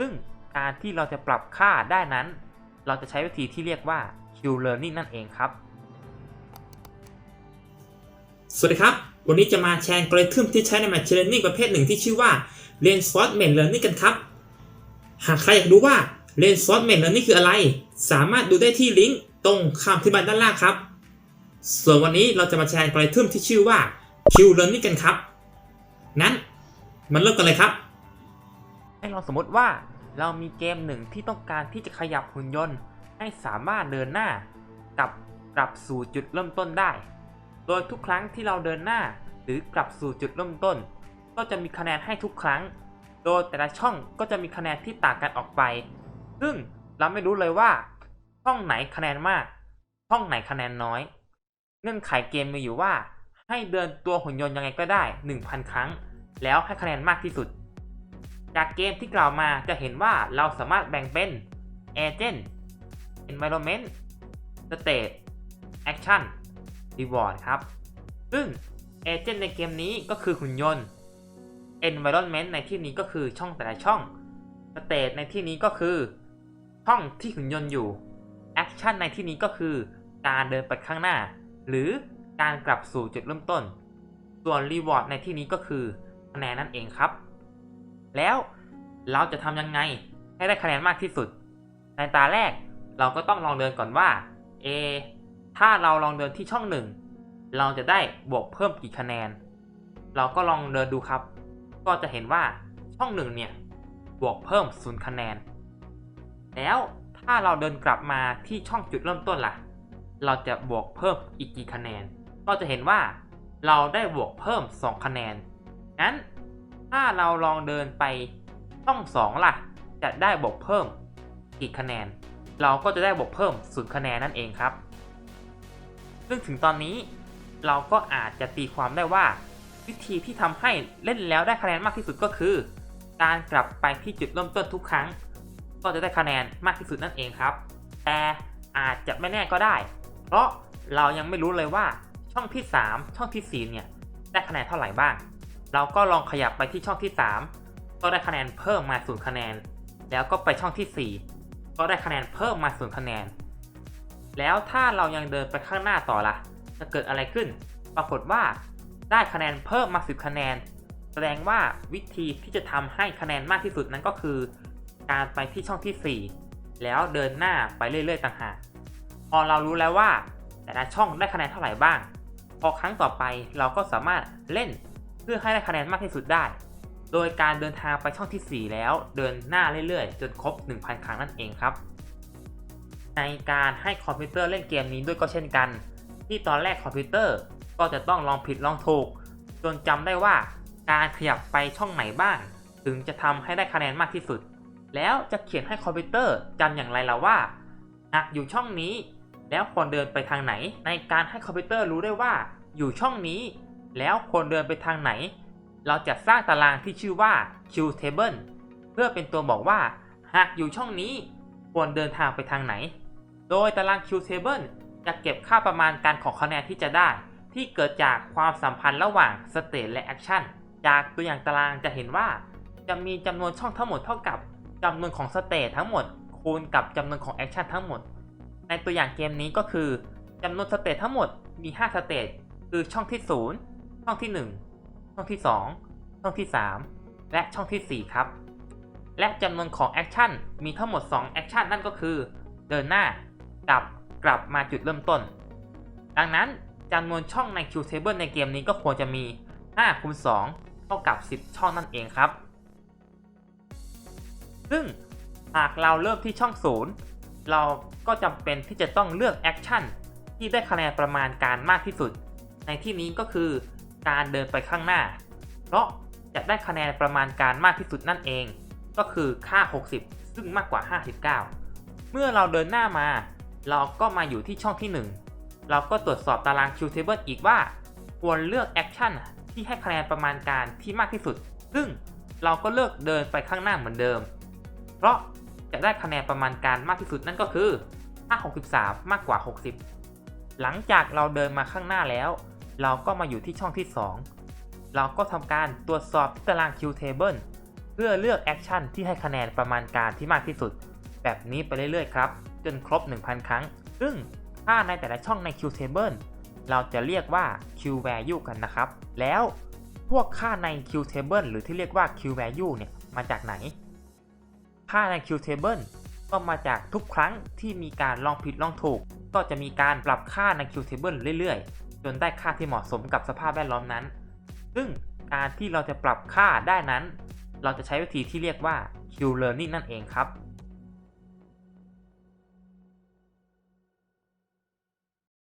ซึ่งการที่เราจะปรับค่าได้นั้น เราจะใช้วิธีที่เรียกว่า Q Learning นั่นเองครับ สวัสดีครับ วันนี้จะมาแชร์อัลกอริทึมที่ใช้ใน Machine Learning ประเภทหนึ่งที่ชื่อว่า Reinforcement Learning กันครับ หากใครอยากรู้ว่า Reinforcement Learning คืออะไร สามารถดูได้ที่ลิงก์ตรงคำอธิบายด้านล่างครับ ส่วนวันนี้เราจะมาแชร์อัลกอริทึมที่ชื่อว่า Q Learning กันครับงั้นมันเริ่มกันเลยครับ ให้เราสมมติว่าเรามีเกมหนึ่งที่ต้องการที่จะขยับหุ่นยนต์ ให้สามารถเดินหน้ากับกลับสู่จุดเริ่มต้นได้ โดยทุกครั้งที่เราเดินหน้าหรือกลับสู่จุดเริ่มต้น ก็จะมีคะแนนให้ทุกครั้ง โดยแต่ละช่องก็จะมีคะแนนที่ต่างกันออกไป ซึ่งเราไม่รู้เลยว่า ช่องไหนคะแนนมาก ช่องไหนคะแนนน้อย เงื่อนไขเกมมีอยู่ว่า ให้เดินตัวหุ่นยนต์ยังไงก็ได้ 1,000 ครั้ง แล้วให้คะแนนมากที่สุด จากเกมที่กล่าวมาจะเห็นว่าเราสามารถแบ่งเป็น Agent Environment State Action Reward ครับ ซึ่ง Agent ในเกมนี้ก็คือหุ่นยนต์ Environment ในที่นี้ก็คือช่องแต่ละช่อง State ในที่นี้ก็คือช่องที่หุ่นยนต์อยู่ Action ในที่นี้ก็คือการเดินไปข้างหน้า หรือการกลับสู่จุดเริ่มต้น ส่วน Reward ในที่นี้ก็คือคะแนนนั่นเองครับ แล้วเราจะทำยังไงให้ได้คะแนนมากที่สุด ในตาแรกเราก็ต้องลองเดินก่อนว่า A ถ้าเราลองเดินที่ช่องหนึ่งเราจะได้บวกเพิ่มกี่คะแนน เราก็ลองเดินดูครับ ก็จะเห็นว่าช่องหนึ่งเนี่ยบวกเพิ่มศูนย์คะแนน แล้วถ้าเราเดินกลับมาที่ช่องจุดเริ่มต้นล่ะ เราจะบวกเพิ่มอีกกี่คะแนน ก็จะเห็นว่าเราได้บวกเพิ่ม 2 คะแนนงั้น ถ้าเราลองเดินไปช่อง2ล่ะ จะได้บวกเพิ่มกี่คะแนน เราก็จะได้บวกเพิ่มศูนย์คะแนนนั่นเองครับ ซึ่งถึงตอนนี้เราก็อาจจะตีความได้ว่า วิธีที่ทำให้เล่นแล้วได้คะแนนมากที่สุดก็คือ การกลับไปที่จุดเริ่มต้นทุกครั้ง ก็จะได้คะแนนมากที่สุดนั่นเองครับ แต่อาจจะไม่แน่ก็ได้ เพราะเรายังไม่รู้เลยว่าช่องที่ 3 ช่องทีสี่4เนี่ยได้คะแนนเท่าไหร่บ้าง เราก็ลองขยับไปที่ช่องที่ 3 ก็ได้คะแนนเพิ่มมาศูนย์คะแนน แล้วก็ไปช่องที่ 4 ก็ได้คะแนนเพิ่มมาศูนย์คะแนน แล้วถ้าเรายังเดินไปข้างหน้าต่อละ่ะ จะเกิดอะไรขึ้น ปรากฏว่าได้คะแนนเพิ่มมา10คะแนน แสดงว่าวิธีที่จะทำให้คะแนนมากที่สุดนั้นก็คือ การไปที่ช่องที่ 4 แล้วเดินหน้าไปเรื่อยๆต่างหากพอเรารู้แล้วว่า แต่ละช่องได้คะแนนเท่าไหร่บ้าง พอครั้งต่อไปเราก็สามารถเล่น เพื่อให้ได้คะแนนมากที่สุดได้ โดยการเดินทางไปช่องที่ 4 แล้วเดินหน้าเรื่อยๆ จนครบ 1,000 ครั้งนั่นเองครับ ในการให้คอมพิวเตอร์เล่นเกมนี้ด้วยก็เช่นกัน ที่ตอนแรกคอมพิวเตอร์ก็จะต้องลองผิดลองถูก จนจำได้ว่าการขยับไปช่องไหนบ้าง ถึงจะทำให้ได้คะแนนมากที่สุด แล้วจะเขียนให้คอมพิวเตอร์จำอย่างไรล่ะว่าหากอยู่ช่องนี้แล้วควรเดินไปทางไหน ในการให้คอมพิวเตอร์รู้ได้ว่า อยู่ช่องนี้ แล้วควรเดินไปทางไหน เราจะสร้างตารางที่ชื่อว่า Q table เพื่อเป็นตัวบอกว่า หากอยู่ช่องนี้ควรเดินทางไปทางไหน โดยตาราง Q table จะเก็บค่าประมาณการของคะแนนที่จะได้ ที่เกิดจากความสัมพันธ์ระหว่าง state และ action จากตัวอย่างตารางจะเห็นว่า จะมีจำนวนช่องทั้งหมดเท่ากับจำนวนของ state ทั้งหมด คูณกับจำนวนของ action ทั้งหมด ในตัวอย่างเกมนี้ก็คือจำนวนสเตททั้งหมดมี 5 สเตทคือช่องที่ 0 ช่องที่ 1 ช่องที่ 2 ช่องที่ 3 และช่องที่ 4 ครับ และจำนวนของแอคชั่นมีทั้งหมด 2 แอคชั่นนั่นก็คือ เดินหน้ากับ กลับมาจุดเริ่มต้น ดังนั้นจำนวนช่องใน Q Table ในเกมนี้ก็ควรจะมี 5คูณ2เท่ากับ 10 ช่องนั่นเองครับ ซึ่งหากเราเริ่มที่ช่อง 0 เราก็จำเป็นที่จะต้องเลือกแอคชั่นที่ได้คะแนนประมาณการมากที่สุด ในที่นี้ก็คือ การเดินไปข้างหน้า เพราะจะได้คะแนนประมาณการมากที่สุดนั่นเอง ก็คือค่า 60 ซึ่งมากกว่า 59 เมื่อเราเดินหน้ามา เราก็มาอยู่ที่ช่องที่ 1 เราก็ตรวจสอบตาราง Q table อีกว่า ควรเลือกแอคชั่นที่ให้คะแนนประมาณการที่มากที่สุด ซึ่งเราก็เลือกเดินไปข้างหน้าเหมือนเดิม เพราะจะได้คะแนนประมาณการมากที่สุดนั่นก็คือถ้า63 มากกว่า 60 หลังจากเราเดินมาข้างหน้าแล้ว เราก็มาอยู่ที่ช่องที่ 2 เราก็ทำการตรวจสอบที่ตาราง Q table เพื่อพื่อเลือกแอคชั่นที่ให้คะแนนประมาณการที่มากที่สุด แบบนี้ไปเรื่อยๆครับ จนครบ 1,000 ครั้ง ซึ่งค่าในแต่ละช่องใน Qtable เราจะเรียกว่า Q value กันนะครับ แล้วพวกค่าใน Qtable หรือที่เรียกว่า Q value เนี่ยมาจากไหน ค่าใน Qtable ก็มาจากทุกครั้งที่มีการลองผิดลองถูก ก็จะมีการปรับค่าใน Qtable เรื่อยๆ จนได้ค่าที่เหมาะสมกับสภาพแวดล้อมนั้น ซึ่งการที่เราจะปรับค่าได้นั้น เราจะใช้วิธีที่เรียกว่า Q learning นั่นเองครับ